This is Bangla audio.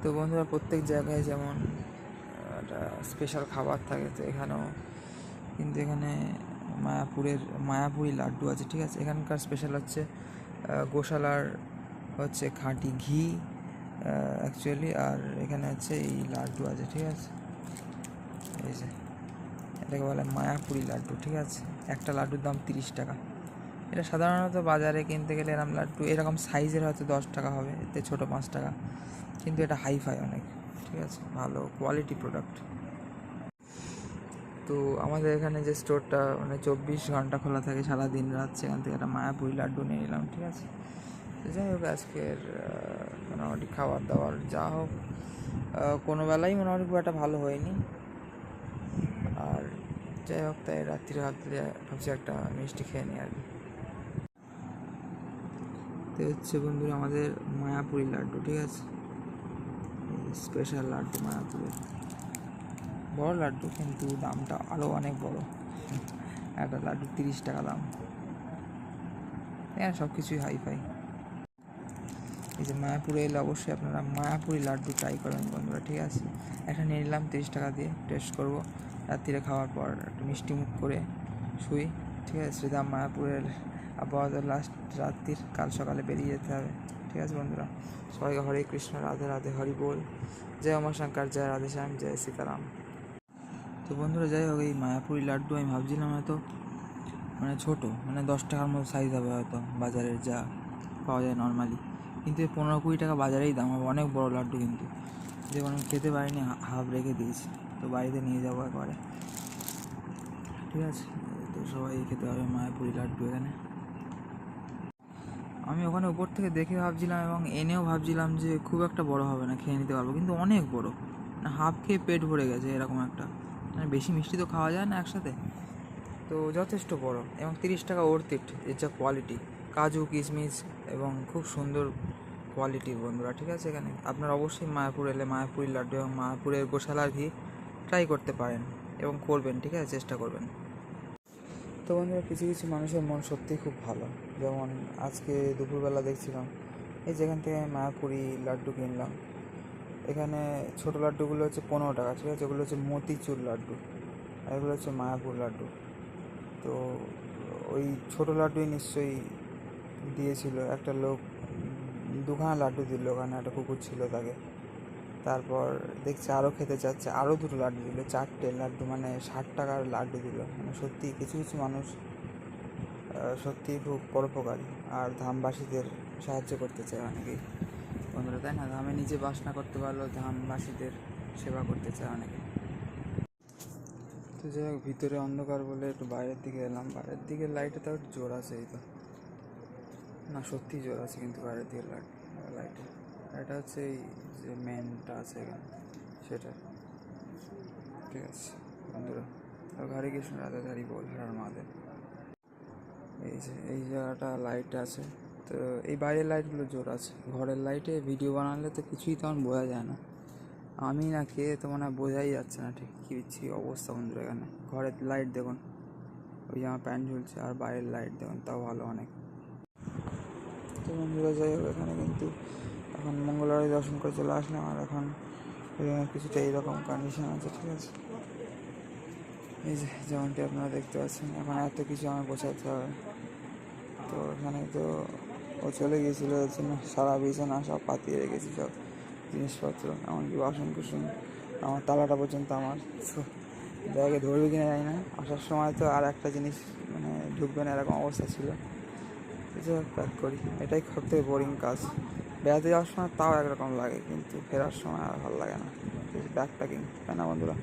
তো বন্ধুরা প্রত্যেক জায়গায় যেমন একটা স্পেশাল খাবার থাকে, তো এখানেও কিন্তু এখানে মায়াপুরের, মায়াপুরি লাড্ডু আছে, ঠিক আছে? এখানকার স্পেশাল হচ্ছে গোশালার হচ্ছে খাঁটি ঘি অ্যাকচুয়ালি আর এখানে হচ্ছে এই লাড্ডু আছে, ঠিক আছে? এই যে, এটাকে বলে মায়াপুরি লাড্ডু, ঠিক আছে? একটা লাড্ডুর দাম তিরিশ টাকা। এটা সাধারণত বাজারে কিনতে গেলে এরকম লাড্ডু, এরকম সাইজের হয়তো দশ টাকা হবে, এতে ছোটো পাঁচ টাকা। কিন্তু এটা হাইফাই অনেক, ঠিক আছে? ভালো কোয়ালিটি প্রোডাক্ট তো আমাদের এখানে যে স্টোরটা মানে চব্বিশ ঘণ্টা খোলা থাকে সারা দিন রাত, সেখান থেকে একটা মায়াপুরি লাড্ডু নিয়ে নিলাম, ঠিক আছে? তো যাই হোক, আজকের মোটামুটি খাবার দাবার যা হোক কোনো বেলাই মোটামুটি খুব একটা ভালো হয়নি। আর যাই হোক, তাই রাত্রিরে ভাবতে ভাবছি একটা মিষ্টি খেয়ে নিই আর কি। তো হচ্ছে বন্ধুরা আমাদের মায়াপুরি লাড্ডু, ঠিক আছে? স্পেশাল লাড্ডু মায়াপুরের। বড় লাড্ডু, কিন্তু দামটা আরও অনেক বড়। একটা লাড্ডু তিরিশ টাকা দাম। হ্যাঁ সব কিছুই হাই ফাই এই যে মায়াপুরে এলে অবশ্যই আপনারা মায়াপুরি লাড্ডু ট্রাই করবেন বন্ধুরা, ঠিক আছে? একটা নিয়ে নিলাম তিরিশ টাকা দিয়ে টেস্ট করব। রাত্রিরে খাওয়ার পর একটু মিষ্টি মুখ করে শুই। ঠিক আছে শ্রীদাম মায়াপুরের আপাতত লাস্ট রাত্রির, কাল সকালে বেরিয়ে যেতে হবে। ঠিক আছে বন্ধুরা, সবাইকে হরে কৃষ্ণ, রাধে রাধে, হরি বল। জয় উমা শঙ্কর, জয় রাধে শ্যাম, জয় সীতারাম। তো বন্ধুরা, যাই হোক, এই মায়াপুরি লাড্ডু আমি ভাবছিলাম হয়তো মানে ছোট মানে দশ টাকার মতো সাইজ হবে হয়তো, বাজারের যা পাওয়া যায় নর্মালি কিন্তু এই পনেরো কুড়ি টাকা বাজারেই দাম হবে, অনেক বড় লাড্ডু কিন্তু। যেমন আমি খেতে পারিনি, হাফ রেখে দিয়েছি। তো বাড়িতে নিয়ে যাব একবারে। ঠিক আছে? সবাই খেতে হবে মায়াপুরি লাড্ডু এখানে। আমি ওখানে উপর থেকে দেখে ভাবছিলাম এবং এনেও ভাবছিলাম যে খুব একটা বড় হবে না, খেয়ে নিতে পারব, কিন্তু অনেক বড়। মানে হাফ খেয়ে পেট ভরে গেছে এরকম একটা। মানে বেশি মিষ্টি তো খাওয়া যায় না একসাথে। তো যথেষ্ট বড় এবং তিরিশ টাকা ওর্থ এর যা কোয়ালিটি কাজু, কিশমিশ এবং খুব সুন্দর কোয়ালিটির বন্ধুরা, ঠিক আছে এখানে? আপনারা অবশ্যই মায়াপুর এলে মায়াপুরি লাড্ডু এবং মায়াপুরের গোশালার ঘি ট্রাই করতে পারেন এবং করবেন, ঠিক আছে? চেষ্টা করবেন। তো বন্ধুরা কিছু কিছু মানুষের মন সত্যিই খুব ভালো। যেমন আজকে দুপুরবেলা দেখছিলাম, এই যেখান থেকে আমি মায়াপুরি লাড্ডু কিনলাম। এখানে ছোটো লাড্ডুগুলো হচ্ছে পনেরো টাকা, ঠিক আছে? ওগুলো হচ্ছে মতিচুর লাড্ডু আর এগুলো হচ্ছে মায়াপুর লাড্ডু। তো ওই ছোটো লাড্ডুই নিশ্চয়ই দিয়েছিল। একটা লোক দুখানা লাড্ডু দিল ওখানে, একটা কুকুর ছিল তাকে। তারপর দেখছি আরও খেতে চাচ্ছে আরও দুটো লাড্ডু দিল চারটে লাড্ডু মানে ষাট টাকার লাড্ডু দিল। মানে সত্যি কিছু কিছু মানুষ আহ, সত্যিই খুব পরোপকারী আর ধামবাসীদের সাহায্য করতে চায় অনেকেই। বন্ধুরা তাই না? ধামে নিজে বাস না করতে পারলেও ধামবাসীদের সেবা করতে চায় অনেকে। তো যাই হোক ভিতরে অন্ধকার বলে একটু বাইরের দিকে এলাম। বাইরের দিকে লাইটে তো একটু জোর আছে এই তো। না সত্যি জোর আছে কিন্তু বাইরের দিকে লাইট লাইটে এটা হচ্ছে এই যে মেনটা আছে এখানে, সেটা। ঠিক আছে, বন্ধুরা হরে কৃষ্ণ রাধাধারী বল হরার মহাদেব এই যে, এই জায়গাটা লাইট আছে, তো এই বাইরের লাইটগুলো জোর আছে। ঘরের লাইটে ভিডিও বানালে তো কিছুই তেমন বোঝা যায় না। আমি না কে তো মানে বোঝাই যাচ্ছে না ঠিক কী বিচ্ছি অবস্থা বন্ধুরা এখানে। ঘরের লাইট দেখুন, ওই আমার প্যান্ট ঝুলছে, আর বাইরের লাইট দেখুন, তাও ভালো অনেক। তো বন্ধুরা, যাই হোক, এখানে কিন্তু এখন মঙ্গলবারে দর্শন করে চলে আসলাম আর এখন কিছুটা এইরকম কন্ডিশন আছে, ঠিক আছে? এই যে, যেমনটি আপনারা দেখতে পাচ্ছেন, এখন এত কিছু আমার গোছাতে হবে। তো এখানে তো ও চলে গিয়েছিল ওর জন্য সারা বিছানা সব পাতিয়ে রেখেছি সব জিনিসপত্র, এমনকি বাসন কুসন আমার তালাটা পর্যন্ত আমার। ব্যাগে ধরবে কিনা জানি না। আসার সময় তো আর একটা জিনিস মানে ঢুকবে না, এরকম অবস্থা ছিল। কিছু প্যাক করি। এটাই সব থেকে বোরিং কাজ। বেড়াতে যাওয়ার সময় তাও একরকম লাগে, কিন্তু ফেরার সময় আর ভালো লাগে না। ব্যাকপ্যাকিং তাই না বন্ধুরা?